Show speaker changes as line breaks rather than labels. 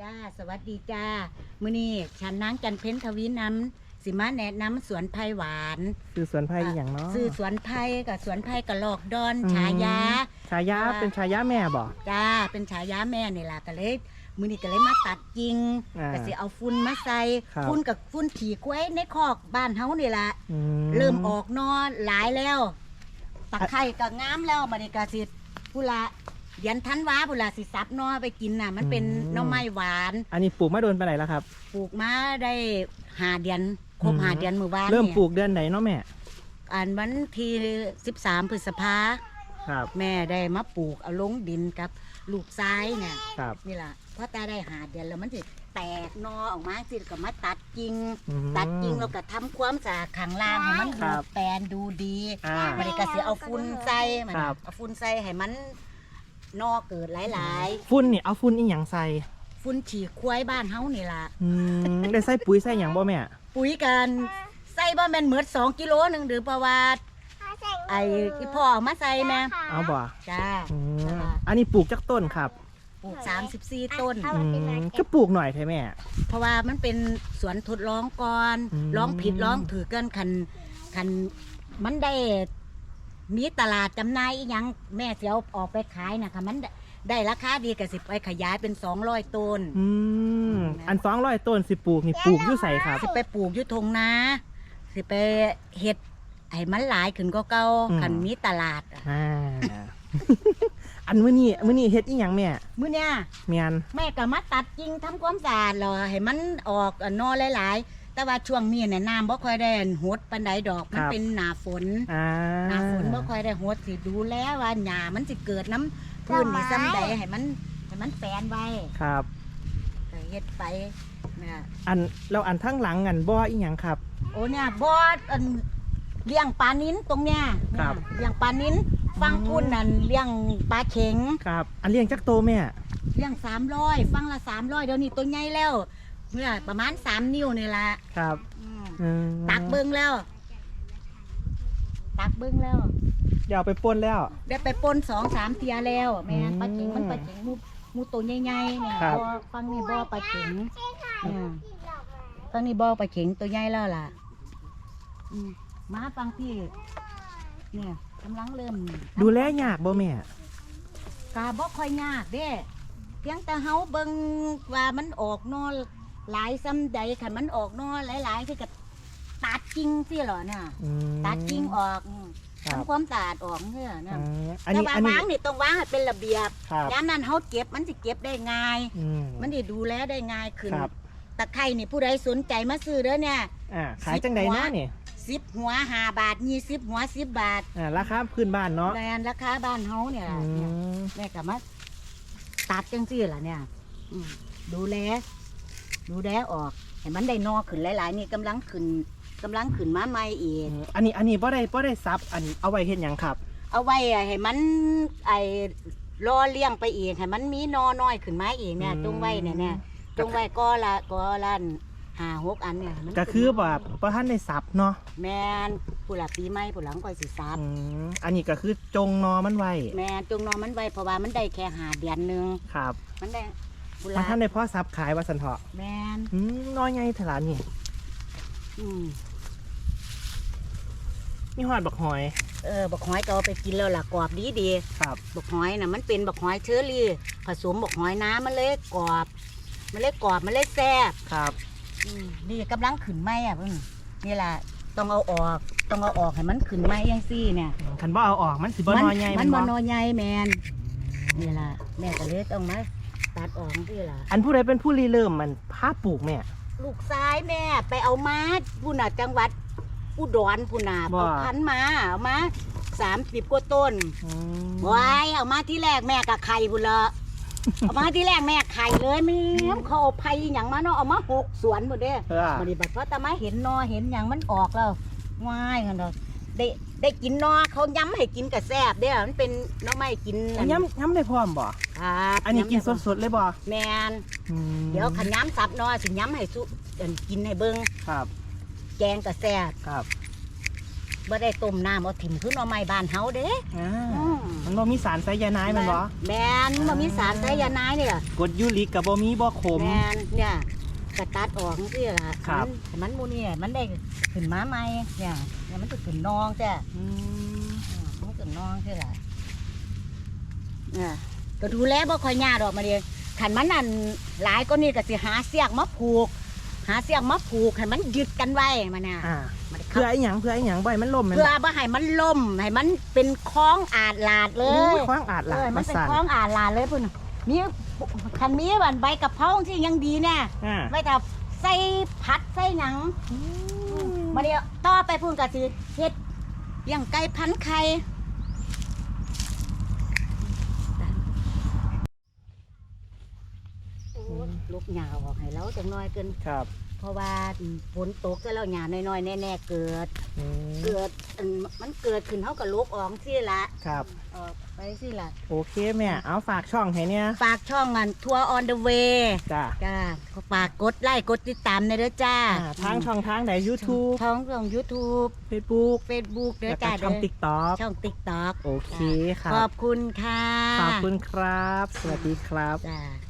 จ้าสวัสดีจ้ามื้อนี้ฉันนางจันเพ็ญทวีน้ำสิมาแนะนำสวนไผ่หวาน
คือสวนไผ่อหย่างเนาะ
ซื้อสวนไผ่กับสวนไผ่กระลอกดอน
อืม
ฉายา
ฉายา
ว่า
เป็นฉายาแม่บ่
จ้าเป็นฉายาแม่นี่ล่ะก็เลยมื้อนี้ก็เลยมาตัดจริง
อ่า
ก็สิเอาฟุ้นมาใส่
ครับ
ฟุ้นกับฟุ้นขี่กล้วยในคอกบ้านเฮานี่ล่ะ
อื
เริ่มออกนอหลายแล้วตะไคร่ก็งามแล้วบัดนี้ก็สิผู้ละ เดือนธันวาผู้ละสิซับนอไปกินน่ะ มันเป็นหน่อไม้หวาน
อันนี้ปลูกมาโดนไปไหนแล้วครับ
ปลูกมาได้หาเดือนครบ
อืม
หาเดือนมือวาน
เริ่ม
นี่ย
ปลูกเดือนไหนเนาะแม่
อันวันที่สิบสามพฤษภา
ครับ
แม่ได้มาปลูกเอาลงดินกับลูกซ้ายเนี่ย
ครับ
นี่ล่ะเพราะตาได้หาเดือนแล้วมันสิแตกนอออกมาสิก็มาตัดกิ่ง
อืม
ตัดกิ่งแล้วก็ทำความสะอาดข้างล่างให้มัน
ครั
ดู
บ
แปลนดูดี
อ่า
มันก็สิเอาฝุ่นใส่มัน
ครับ
เอาฝุ่นใส่ให้มัน นอเกิดหลาย
ฟุ้นนี่เอาฟุ้นอีหยังใส่
ๆฝุ่นฉีกควายบ้านเฮานี่ล่ะ
อืมได้ใส่ปุ๋ยใส่หยังบ่แม่
ปุ๋ยกันใส่บ่แม่นเหมือดสองกิโลหนึงหรือประว่าไอ้ที่พ่อเอามาใส่แม่
เอาบ่
จ้า
อืม
จ้า
อันนี้ปลูกจักต้นครับ
ปลูก34 ต้น
อืมก็ปลูกหน่อยเถอะแม่
เพราะว่ามันเป็นสวนทดลองก่อน
อืม
ลองผิดลองถือกันคันคันมันได้ มีตลาดจำหน่ายอีหยังแม่เสียวออกไปขายนะคะมันได้ได้ราคาดีก็สิไปขยายเป็น200ต้น
อืมอันสองร้อยต้นสิปลูกนี่ปลูกอยู่ใส่ครับ
สิไปปลูกอยู่ทงนาสิไปเฮ็ดให้มันหลายขึ้นก็เก่า
อืม
คันมีตลาดอะ
อ่า อันมื้อนี้มื้อนี้เฮ็ดอีหยังแม่
มื้อเนี้ย
เมียน
แม่ก็มาตัดกิ่งทำความสะอาดเหรอให้มันออกอะนอหลายๆ แต่ว่าช่วงนี้เนี่ยน้ำบ่ค่อยได้หดปานใดดอกมันเป็นหน้าฝน
อ่า
หน้าฝนบ่ค่อยได้หดสิดูแลว่าหญ้ามันสิเกิดน้ำพื้นนี่ซ้ำใดให้มันให้มันแปลนไว้
ครับ
ก็เฮ็ดไปเนี่ย
อันเราอันทั้งหลังอันบ่ออีหยังครับ
โอ้เนี่ยบ่อันเลี้ยงปลานิ้นตรงเนี้ย
ครับ
เนี่ยเลี้ยงปลานิ้นฟังพุ่นนั่นเลี้ยงปลาเข็ง
ครับ อันเลี้ยงจักโตแม่
เลี้ยงสามร้อยฟังละสามร้อยเดี๋ยวนี้ตัวใหญ่แล้ว เนี่ยประมาณสามนิ้วนี่ละ
ครับ
อืม
อืม
ตักเบิ้งแล้ว ตักเบิ้งแล้ว
เดี๋ยวเอาไปป่นแล้ว
ได้ไปปนสองสามเทียแล้วแม่
อืม
ปลาเข็งมันปลาเข็งมูมูตัวใหญ่ๆเนี่ย
ครับ
บ่อฟังนี่บ่อปลาเข็งเนี่ยฟังนี่บ่อปลาเข็งตัวใหญ่แล้วล่ะอืมมาฟังพี่เนี่ยกำลังเริ่ม
ดูแลยากบ่แม่
กาบ่ค่อยยากเด้เพียงแต่เฮาเบิ่งว่ามันออกนอ หลายซ้ำใดคันมันออกนอหลายๆที่ก็ตัดกิ่งสิเหรอเนี่ย
อืม
ตัดกิ่งออกอืม
ครับ
ทำความสะอาดออกเนี่ย
อ่
เนี่ยา
อัน
แต่
นี้
ว่า
อันนี้
วางนี่ต้องวางให้เป็นระเบียบ
ครับ
ยามนั้นเฮาเก็บมันสิเก็บได้ง่าย
อืม
มันสิดูแลได้ง่ายขึ้น
ครับ
ตะไคร่นี่ผู้ใดสนใจมาซื้อเด้อเนี่ย
อ่าขายจังใดนะนี่
สิบหัวห้าบาทยี่สิบหัวสิบบาท
อ่าราคาพื้นบ้านเนาะ
แทนราคาบ้านเฮาเนี่ย
อื
ล่ะเนี่ย
ม
แม่ก็มาตัดจังซี่ล่ะเนี่ยอืมดูแล ดูแลออกให้มันได้นอขึ้นหลาย ๆ นี่กำลังขึ้นกำลังขึ้นมาใหม่อีก
อันนี้อันนี้บ่ได้บ่ได้ซับอันเอาไว้เฮ็ดหยังครับ
เอาไว้อะให้มันไอ้รอเลี้ยงไปอีกให้มันมีนอน้อยขึ้นมาอีกเนี่ย
อืม
จงไว้เนี่ยเนี่ยจงไว้ก็ละก็ละห้าหกอันเนี่ยมัน
ก็คือแบบบ่ทันได้ซับเนาะ
แมนผู้หลับปีใหม่ผู้หลังก่อยสิซับ
อืมอันนี้ก็คือจงนอมันไว้
แมนจงนอนมันไว้เพราะว่ามันได้แค่หาเดือนหนึง
ครับ
มันได้ ผู้ห
มั
ลั
น
บ
ท่านได้พ่อซับขายว่าสันเถาะ
แมน
อืมน้อยไงถลานี่
อืม
นี่หอดบักหอย
เออบักหอยก็เอาไปกินแล้วล่ะกรอบดีดี
ครับ
ๆบักหอยน่ะมันเป็นบักหอยเชอรี่ ผสมบักหอยน้ำมันเลยกรอบ มันเลยกรอบมันเลยแซ่บ
ครับ
อืมนี่กำลังขึ้นไหมอะเพิ่งนี่แหละต้องเอาออกต้องเอาออกให้มันขึ้นไหมยังซี่เนี่ย
คันบ่เอาออกมันสิบ่น้อยไง
มันบ่
บ่
นอใหญ่แมนนี่ล่ะแม่ก็เลยต้องมา ตัดออกนี่ล่ะ
อันผู้ใดเป็นผู้รีเริ่มมันพาปลูกแม่
ลูกซ้ายแม่ไปเอามาพุ่นน่ะจังหวัด อุดรพุ่นน่ะ
บ่
เอาพันธุ์มาเอามาสามสิบกว่าต้น
อืม
ว้ายเอามาที่แรกแม่กับไข่พุ่นละเอามาที่แรกแม่ไข่เลยแม่มเขาเอาไผ่หยังมาเนาะเอามาหกสวนหมดเด้
เออ
บัดนี้บัดพอตามาเห็นนอเห็นหยังมันออกแล้วว้ายกันดอก ได้ได้กินนอเขาย้ำให้กินกับแซบเด้อมันเป็นหน้อไม่กิน
อันย้ำย้ำได้พร้อมบ่
ครับ
อันนี้กิน
ย้ำ
สดๆเลยบ่
แมน
อืม
เดี๋ยวขันย้ำสับนอสิย้ำให้สุเอิ่นกินให้เบิ้ง
ครับ
แกงกับแซบ
ครับ
บ่ได้ต้มน้ำเอาถิ่มขึ้นเอาไม้บ้านเฮาเด้
อ่า
อืม
มันบ่มีสารไซยาไนด์แมันบ่
แมนมันมีสารไซยาไนด์เนี่ย
กรดยูริกกับบ่มีบ่ขม
แมนเนี่ย กระตัดออกนี่ล่ะ
ครับ
มันมันหมูเนี่ยมันได้ขึ้นมาใหม่เนี่ยเนี่ยมันจะขึ้นนองจ้ะ
อืม
อืมมันขึ้นนองใช่ล่ะเนี่ยก็ดูแลบ่ค่อยยากดอกมาเดียขันมันนั่นหลายก็นี่ก็สิหาเสียกมาผูก หาเสียกมาผูกให้มันยึดกันไว้มาเนี่ย
อ่า
มัน
เพื่อไอ้หยังเพื่อไอ้หยังบ่ให้มันล่มแม่น
เพื่อ
บ่
บ่ให้มันล่มให้มันเป็นคล้องอาดลาดเล
โอ้
ย
ยขวางอาดหลา
เออ
ด
มั
มาน
เป็น
สั่น
คล้องอาดลาดเลยพุ่น มีคันมีบันใบกะเพราที่ยังดีเนี่ย
อ่า
ไว้ถ้าใส่ผัดใส่หนังมาเดียวต่อไปพุ่นก็สิเฮ็ดเลี้ยงไก่พันไข่โอ้ยลูกหญ้าออกให้เราจังน้อยเกิน
ครับ
เพราะว่าฝนตกก็แล้วหญ้าน้อยๆแน่ๆเกิด
อืม
เกิดอันมันเกิดขึ้นเฮาก็ลูกออกสิละ
ครับ
ออกไปสิละ
โอเคแม่เอาฝากช่องให้เนี่ย
ฝากช่องกันทัวร์ออนเดอะเวย์
จ้า
จ้าฝากกดไลค์กดติดตามในเด้อจ้า
อ่าทางช่องทางไหน YouTube
ช่องของ YouTube
Facebook
Facebook เด้อ
แล้วก็
จ้า
ช่อง
เด้อ
TikTok
ช่อง TikTok
โอเคค
ข
รั
อ
บบ
คุณค่ะ
ขอบคุณครับ สวัสดีครับ
จ้า